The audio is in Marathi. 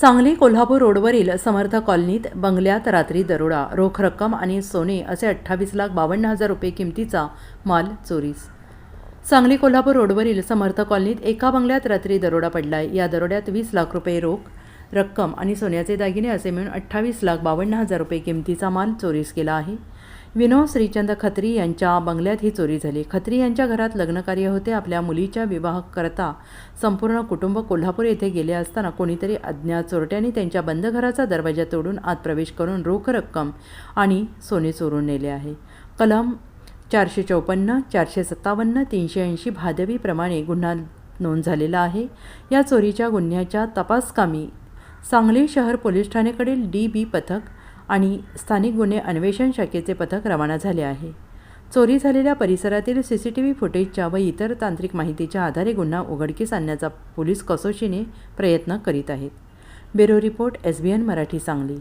सांगली कोल्हापूर रोडवरील समर्थ कॉलनीत बंगल्यात रात्री दरोडा रोख रक्कम आणि सोने असे अठ्ठावीस लाख बावन्न हजार रुपये किमतीचा माल चोरीस. सांगली कोल्हापूर रोडवरील समर्थ कॉलनीत एका बंगल्यात रात्री दरोडा पडलाय. या दरोड्यात वीस लाख रुपये रोख रक्कम आणि सोन्याचे दागिने असे मिळून अठ्ठावीस लाख बावन्न हजार रुपये किमतीचा माल चोरीस केला आहे. विनोद श्रीचंद खत्री यांच्या बंगल्यात ही चोरी झाली. खत्री यांच्या घरात लग्नकार्य होते. आपल्या मुलीच्या विवाहाकरता संपूर्ण कुटुंब कोल्हापूर येथे गेले असताना कोणीतरी अज्ञात चोरट्यांनी त्यांच्या बंद घराचा दरवाजा तोडून आत प्रवेश करून रोख रक्कम आणि सोने चोरून नेले आहे. कलम चारशे चौपन्न चारशे सत्तावन्न तीनशे ऐंशी भादवीप्रमाणे गुन्हा नोंद झालेला आहे. या चोरीच्या गुन्ह्याच्या तपासकामी सांगली शहर पोलीस ठाणेकडील डी बी पथक आणि स्थानिक गुन्हे अन्वेषण शाखेचे पथक रवाना झाले आहे. चोरी झालेल्या परिसरातील सी सी टी व्ही फुटेजच्या व इतर तांत्रिक माहितीच्या आधारे गुन्हा उघडकीस आणण्याचा पोलीस कसोशीने प्रयत्न करीत आहेत. Bureau report S B N Marathi Sangli.